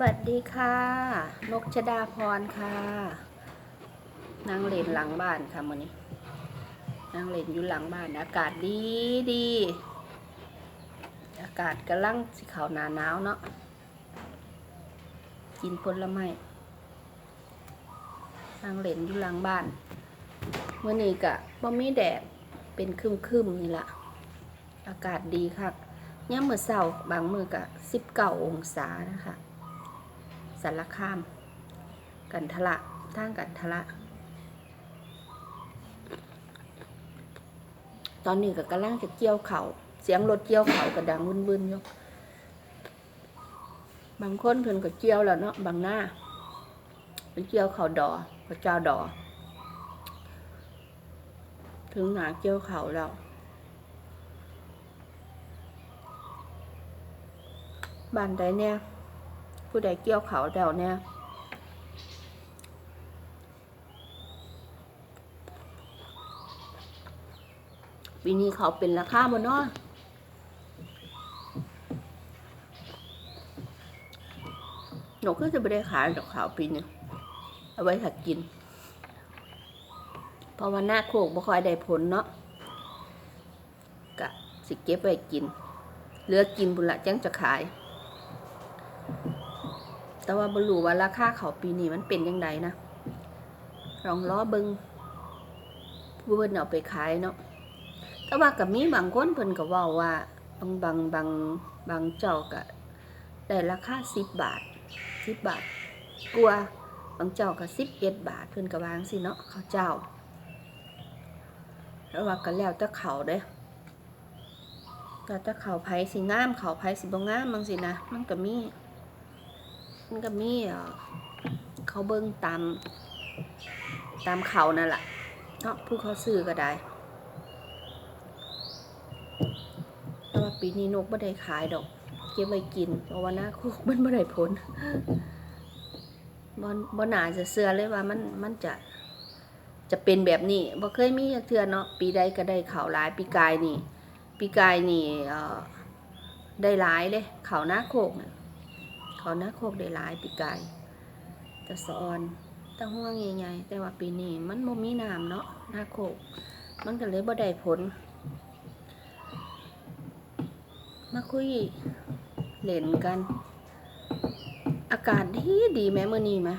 วัสดีค่ะ นกชดาพรค่ะ นางเล่นหลังบ้านค่ะมื้อนี้ นางเล่นอยู่หลังบ้าน อากาศดีดี อากาศกำลังสิขาหนาหนาวเนาะ กินผลไม้ นางเล่นอยู่หลังบ้านเมื้อนี้กะบ่มีแดด เป็นครึมนี่ล่ะอากาศดีค่ะย่ามมื้อเช้าบางมือกะ19องศานะคะ สารคาม กันทละทางกันทละ ตอนนี้ก็กำลังจะเกี่ยวเขาเสียงรถเกี่ยวเขาก็ดังวุ่นๆอยู่บางคนเพิ่นก็เกี่ยวแล้วเนาะบางหน้าเป็นเกี่ยวเขาดอพระเจ้าดอ ถึงหนาเกี่ยวเขาแล้วบ้านใดเนี่ย ผู้ใดเกี่ยวเขาเดาเนี่ยปีนี้เขาเป็นราคาบนนาะหนูก็จะไม่ได้ขายดอกขาวปีนี้เอาไว้ถักกิน เพราะว่าหน้าโคกบ่ค่อยได้ผลเนาะกะสิเก็บไว้กิน เหลือกินบุญละจังจะขาย แต่ว่าบรู้ว่าราคาเขาปีนี้มันเป็นยังไงนะลองล้อเบิงผู้เพิ่นเอาไปขายเนาะแต่ว่ากับมีบางคนเพิ่นก็เว้าว่าบางบางบางบางเจ้าก็ได้ราคาสิบบาทสิบบาทกลัวบางเจ้าก็สิบเอ็ดบาทเพิ่นก็วางสิเนาะเขาเจ้า แล้วว่าก็แล้วแต่เขาเด้แล้วแต่เขาไผสิงามเขาไผสิบ่งามบางสินะมันก็มี มันก็มีเอ่อเขาเบิ้งตาม ตามเขานั่นแหละเนาะผู้เขาซื้อก็ได้แต่ว่าปีนี้นกไม่ได้ขายดอก เก็บไว้กิน เพราะว่าหน้าคุกมันไม่ได้ผลบนบนหนาจะเสือเลยว่ามันมันจะจะเป็นแบบนี้บ่เคยมีเทื่อเนาะปีใดก็ได้ข่าวหลายปีกายนี่ ปีกายนี่เอ่อได้หลายเลยข่าวหน้าโคกน่ะ เขาหน้าโคกได้หลายปีกายแต่สะออนตั้งห่วงใหญ่ๆแต่ว่าปีนี้มันบ่มีน้ำเนาะหน้าโคก มันก็เลยบ่ได้ผล มาคุยเล่นกัน อากาศดีดีไหมเมื่อนี้ไหม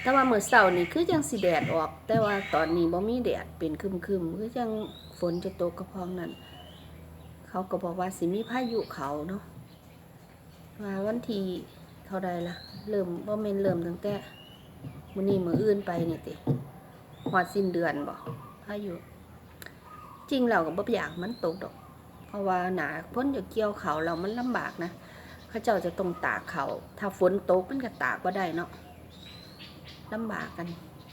แต่ว่าเมื่อเช้านี่คือจังสิแดดออก แต่ว่าตอนนี้บ่มีแดดเป็นคึมๆคือจังฝนจะตกกระพองนั่นเขาก็บอกว่าสิมีพายุเขาเนาะ ว่าวันที่เท่าใดล่ะ เริ่มว่เมนเริ่มตั้งแต่มื้อนี้มื้ออื่นไปนี่ติฮอดสิ้นเดือนบ่พายุจริงเราก็บ่อยากมันตกดอก เพราะว่าหนาพ้นจะเกี่ยวเขาเรามันลำบากนะเขาเจ้าจะต้องตากเขาถ้าฝนตกมันก็ตากบ่ได้เนาะลำบากกัน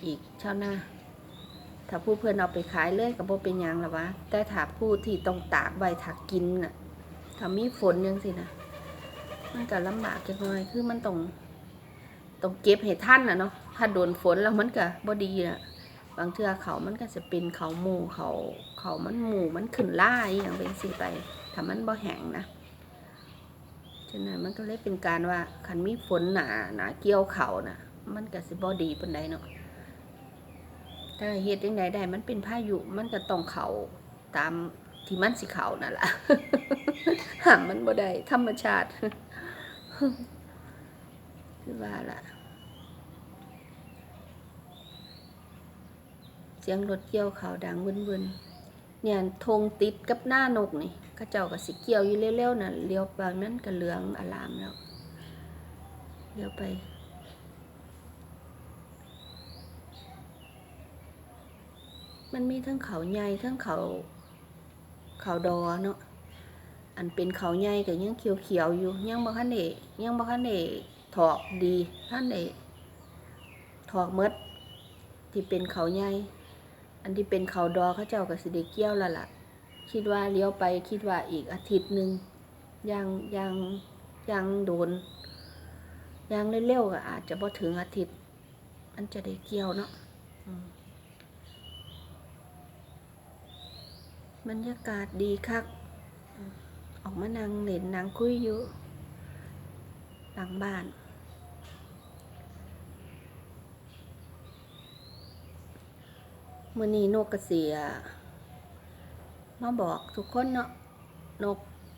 อีกชาวนาถ้าผู้เพื่อนเอาไปขายเลยก็บ่เป็นยังละวะแต่ถ้าผู้ที่ต้องตากไว้ถ้ากินน่ะถ้ามีฝนจังซี่นะ มันก็ลำบากจักหน่อยคือมันต้องต้องเก็บให้ท่านนะเนาะถ้าโดนฝนแล้วมันก็บ่ดีนะบางเทื่อเขามันก็จะเป็นเขาหมู่เขาเขามันหมู่มันขึ้นล่าอย่างเป็นสิไปถ้ามันบ่แห้งนะฉะนั้นมันก็เลยเป็นการว่าคันมีฝนหนาหนาเกี่ยวเขานะมันก็สิบ่ดีปานใดเนาะถ้าเฮ็ดยังไงได้มันเป็นพายุมันก็ต้องเขาตามที่มันสิเขานั่นแหละหามันบ่ได้ธรรมชาติ คือว่าล่ะ เสียงรถเกี่ยวเขาวดังวุ่นๆเนี่ยธงติดกับหน้านกนี่ข้าเจ้าก็สิเกี่ยวอยู่เร็วๆน่ะเลี้ยวไปนั้นก็เหลืองอลามแล้วเลี้ยวไปมันมีทั้งเขาใหญ่ทั้งเขาเขาดอเนาะ อันเป็นเขาใหญ่ก็ยังเขียวๆอยู่ ยังบ่คันได้ยังบ่คันได้ถอกดีคันได้ถอกหมดที่เป็นเขาใหญ่อันที่เป็นเขาดอเขาเจ้าก็สิได้เกี่ยวล้วล่ะ คิดว่าเลี้ยวไปคิดว่าอีกอาทิตย์หนึ่งยังยังยังโดนยังเร็วๆก็อาจจะบ่ถึงอาทิตย์มันจะได้เกี่ยวเนาะบรรยากาศดีคัก ออกมานั่งเล่นนั่งคุยอยู่หลังบ้านมือนี้นกกระเสียมาบอกทุกคนเนาะนก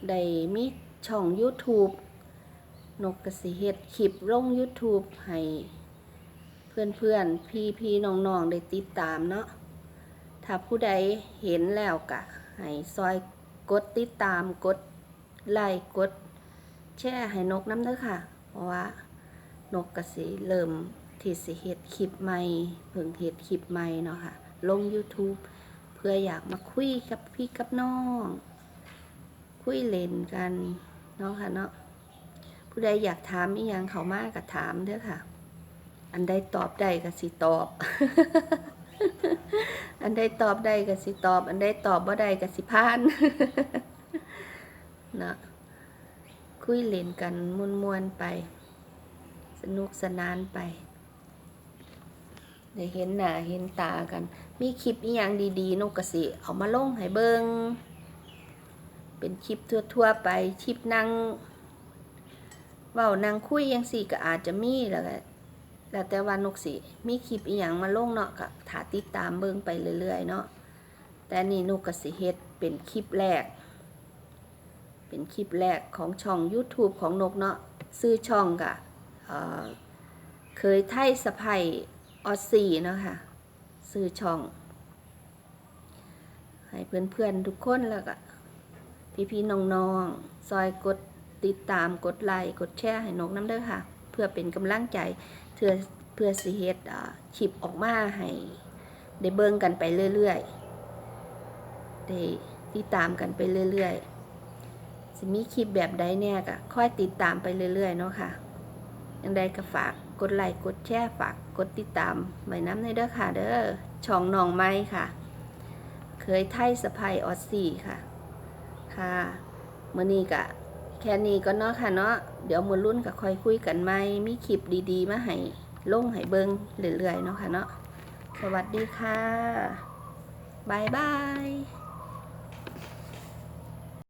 ได้มีช่อง YouTube นกกระสีเฮ็ดคลิปลง YouTube ให้เพื่อนเพื่อนพี่พี่น้องๆได้ติดตามเนาะถ้าผู้ใดเห็นแล้วกะให้ซอยกดติดตามกด ไลค์กดแชร์ให้นกน้ำเด้อค่ะ เพราะว่านกกระสีเริ่มที่สิเฮ็ดคลิปใหม่เพิ่งเฮ็ดคลิปใหม่เนาะค่ะ ลง YouTube เพื่ออยากมาคุยกับพี่กับน้อง คุยเล่นกันเนาะค่ะเนาะผู้ใดอยากถามอีหยังเขามากก็ถามเด้อค่ะ อันใดตอบได้ก็สิตอบ อันใดตอบได้ก็สิตอบ อันใดตอบบ่ได้ก็สิพาน เนาะคุยเล่นกันมวนๆไป สนุกสนานไปได้เห็นหน้าเห็นตากัน มีคลิปอีหยังดีๆนกกระสิเอามาลงให้เบิงเป็นคลิปทั่วๆไปคลิปนั่งเว้านั่งคุยยังสี่ก็อาจจะมีแล้วแล้วแต่ว่านกสิมีคลิปอีหยังมาลงเนาะก็ถาติดตามเบิงไปเรื่อยๆเนาะแต่นี่นกกระสิเฮ็ดเป็นคลิปแรก เป็นคลิปแรกของช่อง YouTube ของนกเนาะซื้อช่องกะเเคยไทยสะพายออสซีเนาะค่ะซื้อช่อง ให้เพื่อนๆทุกคนแล้วก็พี่ๆน้องๆซอยกดติดตามกดไลค์กดแชร์ให้นกน้ำเด้อค่ะ เพื่อเป็นกำลังใจเพื่อเพื่อสิเฮ็ดอ่าคลิปออกมาให้ได้เบิ่งกันไปเรื่อยๆได้ติดตามกันไปเรื่อยๆ สิมีคลิปแบบใดเนี่ยก็ค่อยติดตามไปเรื่อยๆเนาะค่ะยังไดก็ฝากกดไลค์กดแชร์ฝากกดติดตามไว้น้ำในเด้อค่ะ เด้อช่องน้องไม้ค่ะ เคยไทยสะพายออสซี่ค่ะ ค่ะมื่อนี้กะแค่นี้ก็เนาะค่ะเนาะเดี๋ยวมือรุ่นก็ค่อยคุยกันไหมมีคลิปดีๆ มาให้ลงให้เบิงเรื่อยๆเนาะค่ะเนาะสวัสดีค่ะบายบาย